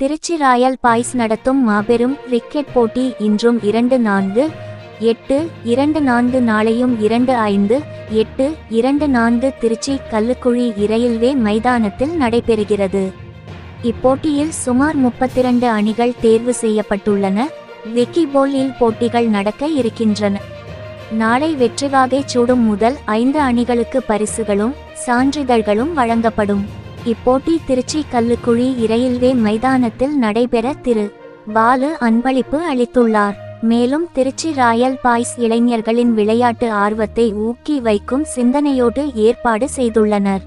Trichy Royal boys நடத்தும் மாபெரும் cricket போட்டி இன்றும் இரண்டு நான்கு எட்டு இரண்டு நான்கு நாளையும் இரண்டு ஐந்து எட்டு இரண்டு நான்கு திருச்சி கல்லுக்குழி இரயில்வே மைதானத்தில் நடைபெறுகிறது. இப்போட்டியில் சுமார் முப்பத்திரண்டு அணிகள் தேர்வு செய்யப்பட்டுள்ளன. விக்கிபோலில் போட்டிகள் நடக்க இருக்கின்றன. நாளை வெற்றிவாகை சூடும் முதல் ஐந்து அணிகளுக்கு பரிசுகளும் சான்றிதழ்களும் வழங்கப்படும். இப்போட்டி திருச்சி கல்லுக்குழி இரயில்வே மைதானத்தில் நடைபெற திரு. பாலு அன்பளிப்பு அளித்துள்ளார். மேலும் திருச்சி ராயல் பாய்ஸ் இளைஞர்களின் விளையாட்டு ஆர்வத்தை ஊக்கி வைக்கும் சிந்தனையோடு ஏற்பாடு செய்துள்ளனர்.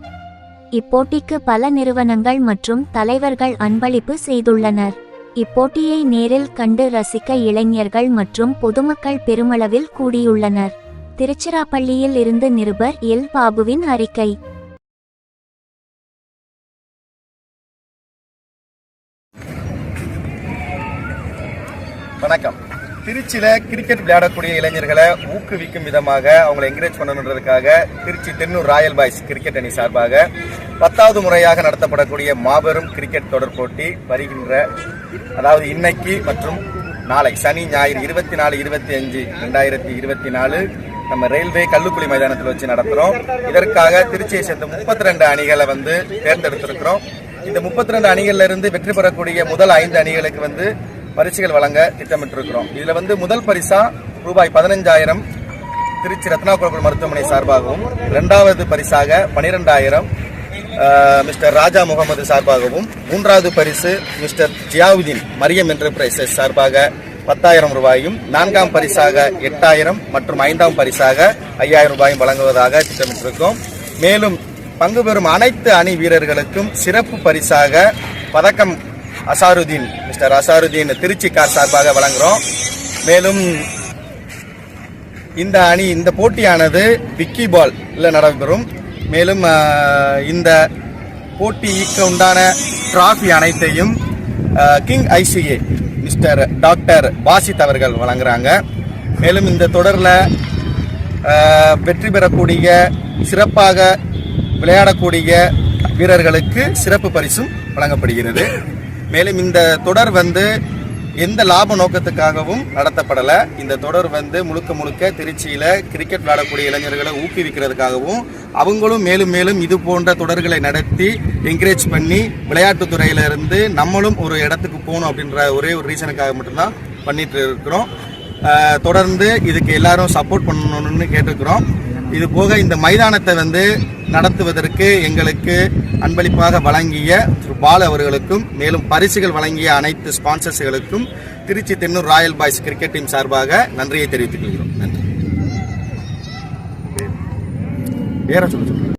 இப்போட்டிக்கு பல நிறுவனங்கள் மற்றும் தலைவர்கள் அன்பளிப்பு செய்துள்ளனர். இப்போட்டியை நேரில் கண்டு ரசிக்க இளைஞர்கள் மற்றும் பொதுமக்கள் பெருமளவில் கூடியுள்ளனர். திருச்சிராப்பள்ளியில் இருந்து நிருபர் எல். பாபுவின் அறிக்கை. வணக்கம். திருச்சியில் கிரிக்கெட் விளையாடக்கூடிய இளைஞர்களை ஊக்குவிக்கும் விதமாக அவங்களை encourage பண்ணணுன்றதுக்காக Trichy Thennur royal boys cricket அணி சார்பாக பத்தாவது முறையாக நடத்தப்படக்கூடிய மாபெரும் கிரிக்கெட் தொடர் போட்டி வருகின்ற அதாவது இன்னைக்கு மற்றும் நாளை சனி ஞாயிறு இருபத்தி நாலு இருபத்தி அஞ்சு ரெண்டாயிரத்தி இருபத்தி நாலு நம்ம ரயில்வே கல்லுக்குழி மைதானத்தில் வச்சு நடத்துகிறோம் இதற்காக திருச்சியை சேர்ந்த முப்பத்தி ரெண்டு அணிகளை வந்து தேர்ந்தெடுத்திருக்கிறோம். இந்த முப்பத்தி ரெண்டு அணிகள்ல இருந்து வெற்றி பெறக்கூடிய முதல் ஐந்து அணிகளுக்கு வந்து பரிசுகள் வழங்க திட்டமிட்டிருக்கிறோம். இதுல வந்து முதல் பரிசா ரூபாய் பதினஞ்சாயிரம் திருச்சி ரத்னாகுளம் மருத்துவமனை சார்பாகவும் இரண்டாவது பரிசாக பனிரெண்டாயிரம் மிஸ்டர் ராஜா முகமது சார்பாகவும் மூன்றாவது பரிசு மிஸ்டர் ஜியாவுதீன் மரியம் என்டர்பிரைசஸ் சார்பாக பத்தாயிரம் ரூபாயும் நான்காம் பரிசாக எட்டாயிரம் மற்றும் ஐந்தாம் பரிசாக ஐயாயிரம் ரூபாயும் வழங்குவதாக திட்டமிட்டிருக்கோம். மேலும் பங்கு பெறும் அனைத்து அணி வீரர்களுக்கும் சிறப்பு பரிசாக பதக்கம் அசாருதீன் மிஸ்டர் அசாருதீன் திருச்சி கார் சார்பாக வழங்குகிறோம் மேலும் இந்த அணி இந்த போட்டியானது விக்கி பால் நடைபெறும். மேலும் இந்த போட்டிக்கு உண்டான டிராஃபி அனைத்தையும் king ICA mister doctor Basith அவர்கள் வழங்குறாங்க. மேலும் இந்த தொடரில் வெற்றி பெறக்கூடிய சிறப்பாக விளையாடக்கூடிய வீரர்களுக்கு சிறப்பு பரிசும் வழங்கப்படுகிறது. மேலும் இந்த தொடர் வந்து எந்த லாப நோக்கத்துக்காகவும் நடத்தப்படலை. இந்த தொடர் வந்து முழுக்க முழுக்க திருச்சியில் கிரிக்கெட் விளையாடக்கூடிய இளைஞர்களை ஊக்குவிக்கிறதுக்காகவும் அவங்களும் மேலும் மேலும் இது போன்ற தொடர்களை நடத்தி என்கரேஜ் பண்ணி விளையாட்டுத் நம்மளும் ஒரு இடத்துக்கு போகணும் அப்படின்ற ஒரே ஒரு ரீசனுக்காக மட்டும்தான் பண்ணிட்டு இருக்கிறோம். தொடர்ந்து இதுக்கு எல்லாரும் சப்போர்ட் பண்ணணும்னு கேட்டிருக்கிறோம். இது போக இந்த மைதானத்தை வந்து நடத்துவதற்கு எங்களுக்கு அன்பளிப்பாக வழங்கிய திரு பால் அவர்களுக்கும் மேலும் பரிசுகள் வழங்கிய அனைத்து ஸ்பான்சர்ஸ்களுக்கும் Trichy Thennur royal boys cricket team சார்பாக நன்றியை தெரிவித்துக் கொள்கிறோம். நன்றி. வேற சொல்ல சொல்லுங்க.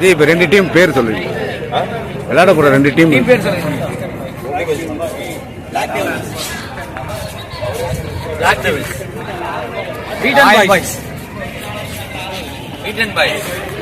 ஜி இப்போ ரெண்டு டீம் பேர் சொல்லுங்க. விளையாட போற ரெண்டு டீம். பேர் Beaten Eaten by.